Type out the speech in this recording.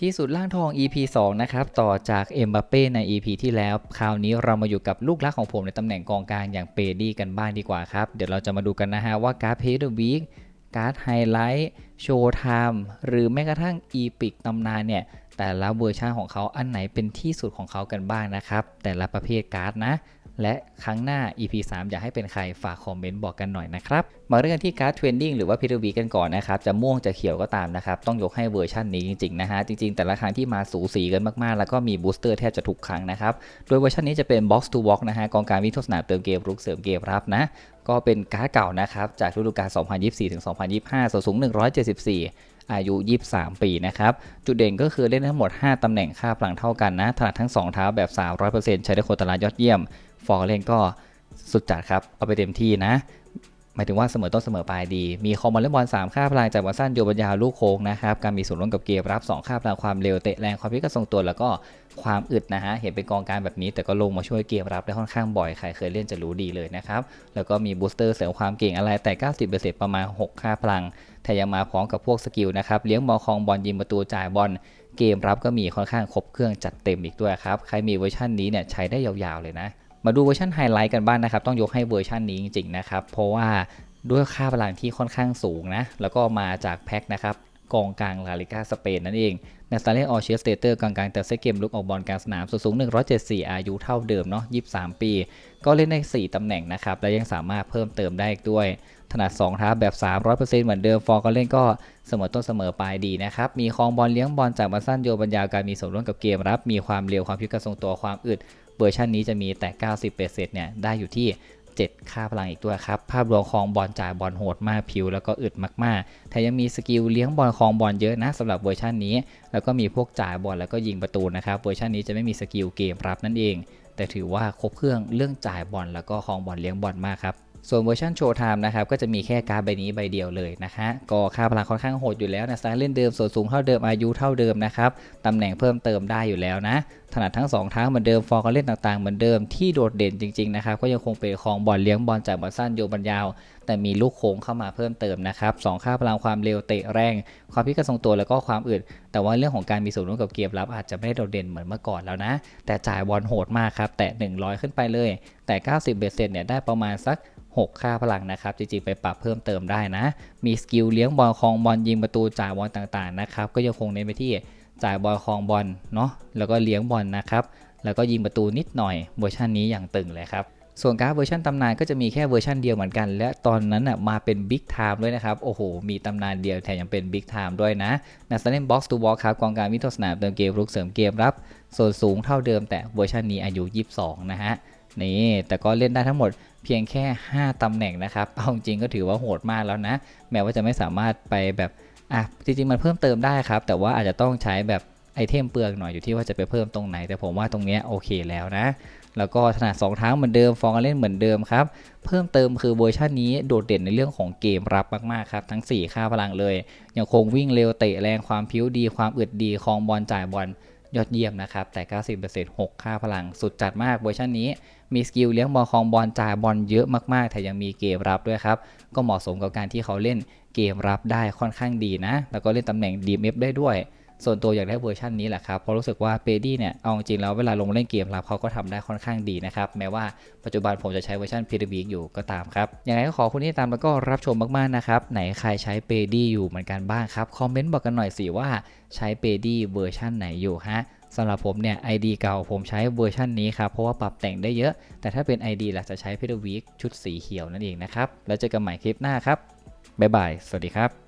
ที่สุดล่างทอง EP 2 นะครับ ต่อจากเอ็มบัปเป้ใน EP ที่แล้ว คราวนี้เรามาอยู่กับลูกรักของผมในตำแหน่งกองกลางอย่างเปดี้กันบ้างดีกว่าครับ เดี๋ยวเราจะมาดูกันนะฮะว่าการ์ดเพย์เดอร์วีคการ์ดไฮไลท์โชว์ไทม์หรือแม้กระทั่งอีพิกตำนานเนี่ย แต่ละเวอร์ชันของเขาอันไหนเป็นที่สุดของเขากันบ้างนะครับ แต่ละประเภทการ์ดนะ และครั้งหน้า EP 3 อยากให้เป็นใครฝากคอมเมนต์บอกกันหน่อยนะครับ มาเริ่มกันที่การ์ดเทรนดิ้งหรือว่าพีทวีกันก่อนนะครับ จะม่วงจะเขียวก็ตามนะครับ ต้องยกให้เวอร์ชันนี้จริงๆนะฮะ จริงๆ แต่ละครั้งที่มาสูสีกันมากๆ แล้วก็มีบูสเตอร์แทบจะทุกครั้งนะครับ โดยเวอร์ชันนี้จะเป็น Box to Box นะฮะกองการวิ่งทั่วสนามเติมเกมรุกเสริมเกมรับนะก็เป็นการ์ดเก่านะครับจากฤดูกาล2024-2025ส่วนสูง 174 อายุ 23 ปีนะครับ จุดเด่นก็คือเล่นทั้งหมด 5 ตำแหน่งค่าพลังเท่ากันนะถนัดทั้ง 2 เท้าแบบ 300%ใช้ได้โคตรลายอดเยี่ยม ฟอร์เล่นก็สุดจัดครับ เอาไปเต็มที่นะ หมายถึงว่าเสมอต้นเสมอปลายดี มีคอมบอลเล่นบอล3ค่าพลังจากบอลสั้นโยบอลยาวลูกโค้งนะครับ การมีส่วนร่วมกับเกมรับ 2 ค่าพลังความเร็วเตะแรงความพิกกรทรงตัวแล้วก็ความอึดนะฮะ เห็นเป็นกองการแบบนี้ แต่ก็ลงมาช่วยเกมรับได้ค่อนข้างบ่อย ใครเคยเล่นจะรู้ดีเลยนะครับ แล้วก็มีบูสเตอร์เสริมความเก่งอะไรแต่ 90%ประมาณ 6 ค่าพลังแถมยังมาพร้อมกับพวกสกิลนะครับ เลี้ยงบอลคองบอลยิงประตูจ่ายบอล เกมรับก็มีค่อนข้างครบเครื่องจัดเต็มอีกด้วยครับ ใครมีเวอร์ชันนี้เนี่ยใช้ได้ยาวๆเลยนะ มาดูเวอร์ชันไฮไลท์กันบ้างนะครับ ต้องยกให้เวอร์ชันนี้จริงๆนะครับ เพราะว่าด้วยค่าพลังที่ค่อนข้างสูงนะ แล้วก็มาจากแพ็คนะครับกองกลางลาลิกาสเปนนั่นเองในสตาเลออเชียสเตเตอร์กองกลางแต่เซเกมลุกออกบอลกลางสนามส่วนสูง 174 อายุเท่าเดิมเนาะ 23 ปี ก็เล่นได้4ตำแหน่งนะครับ และยังสามารถเพิ่มเติมได้อีกด้วย ถนัด 2 ท้าแบบ 300%เหมือนเดิม ฟอร์ก็เล่นก็เสมอต้นเสมอปลายดีนะครับ มีคลองบอลเลี้ยงบอลจากบอลสั้นโยบอลยาการมีส่วนร่วมกับเกมรับ มีความเร็วความพิกกรทรงตัวความอึด เวอร์ชันนี้จะมีแต่ 90%เนี่ยได้อยู่ที่ 7 ค่าพลังอีกด้วยครับ ภาพรวมคลองบอลจ่ายบอลโหดมากผิว แล้วก็อึดมากๆแต่ยังมีสกิลเลี้ยงบอลคลองบอลเยอะนะสำหรับเวอร์ชันนี้ แล้วก็มีพวกจ่ายบอลแล้วก็ยิงประตูนะครับเวอร์ชันนี้จะไม่มีสกิลเกมรับนั่นเอง แต่ถือว่าครบเครื่องเรื่องจ่ายบอลแล้วก็คลองบอลเลี้ยงบอลมากครับส่วนเวอร์ชันโชว์ไทม์นะครับก็จะมีแค่การ์ดใบนี้ใบเดียวเลยนะฮะก็ค่าพลังค่อนข้างโหดอยู่แล้วนะสไตล์เล่นเดิมส่วนสูงเท่าเดิมอายุเท่าเดิมนะครับตำแหน่งเพิ่มเติมได้อยู่แล้วนะถนัดทั้ง2ทางเหมือนเดิมฟอร์ก็เล่นต่างๆ เหมือนเดิมที่โดดเด่นจริงๆนะครับก็ยังคงเป็นของบอลเลี้ยงบอลจากบอลสั้นโยบอลยาว แต่มีลูกโค้งเข้ามาเพิ่มเติมนะครับสองค่าพลังความเร็วเตะแรง ความพิกกระทรงตัวแล้วก็ความอึดแต่ว่าเรื่องของการมีส่วนร่วมกับเกมรับอาจจะไม่ได้โดดเด่นเหมือนเมื่อก่อนแล้วนะ แต่จ่ายบอลโหดมากครับแต่ 100 ขึ้นไปเลย แต่ 90 เบสเซนเนี่ยได้ประมาณสัก6 ค่าพลังนะครับ จริงๆ ไปปรับเพิ่มเติมได้นะ มีสกิลเลี้ยงบอลคองบอลยิงประตูจ่ายบอลต่างๆ นะครับ ก็ยังคงเน้นไปที่ จ่ายบอลคลองบอลเนาะแล้วก็เลี้ยงบอลนะครับ แล้วก็ยิงประตูนิดหน่อยเวอร์ชันนี้อย่างตึงเลยครับส่วนการ์ดเวอร์ชันตำนานก็จะมีแค่เวอร์ชันเดียวเหมือนกัน และตอนนั้นอะมาเป็นบิ๊กไทม์ด้วยนะครับ โอ้โห มีตำนานเดียวแถมยังเป็นบิ๊กไทม์ด้วยนะนักเล่นบ็อกซ์ทูบ็อกครับกองการวิทยสนามเติมเกมรุกเสริมเกมรับ ส่วนสูงเท่าเดิมแต่เวอร์ชันนี้อายุ 22 นะฮะนี่แต่ก็เล่นได้ทั้งหมดเพียงแค่ 5ตำแหน่งนะครับเอาจริงก็ถือว่าโหดมากแล้วนะ แม้ว่าจะไม่สามารถไปแบบ อะจริงๆมันเพิ่มเติมได้ครับ แต่ว่าอาจจะต้องใช้แบบไอเทมเปลืองหน่อยอยู่ที่ว่าจะไปเพิ่มตรงไหน แต่ผมว่าตรงเนี้ยโอเคแล้วนะ แล้วก็ถนัด2เท้าเหมือนเดิมฟองเล่นเหมือนเดิมครับ เพิ่มเติมคือเวอร์ชันนี้โดดเด่นในเรื่องของเกมรับมากๆครับ ทั้ง 4 ค่าพลังเลย ยังคงวิ่งเร็วเตะแรงความผิวดี ความอึดดีคลองบอลจ่ายบอล ยอดเยี่ยมนะครับ แต่ 90% 6 ค่าพลังสุดจัดมากเวอร์ชันนี้ มีสกิลเลี้ยงบอลคองบอลจ่ายบอลเยอะมากๆ แต่ยังมีเกมรับด้วยครับ ก็เหมาะสมกับการที่เขาเล่นเกมรับได้ค่อนข้างดีนะ แล้วก็เล่นตำแหน่งดีเอฟได้ด้วย ส่วนตัวอยากได้เวอร์ชันนี้แหละครับเพราะรู้สึกว่าเปดี้เนี่ยเอาจริงแล้วเวลาลงเล่นเกมรับเขาก็ทำได้ค่อนข้างดีนะครับแม้ว่าปัจจุบันผมจะใช้เวอร์ชันพีรีวีอยู่ก็ตามครับยังไงก็ขอคุณที่ตามแล้วก็รับชมมากๆนะครับไหนใครใช้เปดี้อยู่เหมือนกันบ้างครับคอมเมนต์บอกกันหน่อยสิว่าใช้เปดี้เวอร์ชันไหนอยู่ฮะสำหรับผมเนี่ย ID เก่าผมใช้เวอร์ชันนี้ครับ เพราะว่าปรับแต่งได้เยอะ แต่ถ้าเป็น ID หลักจะใช้เพ d วีคชุดสีเขียวนั่นเองนะครับ แล้วเจอกันใหม่คลิปหน้าครับ บ๊ายบาย สวัสดีครับ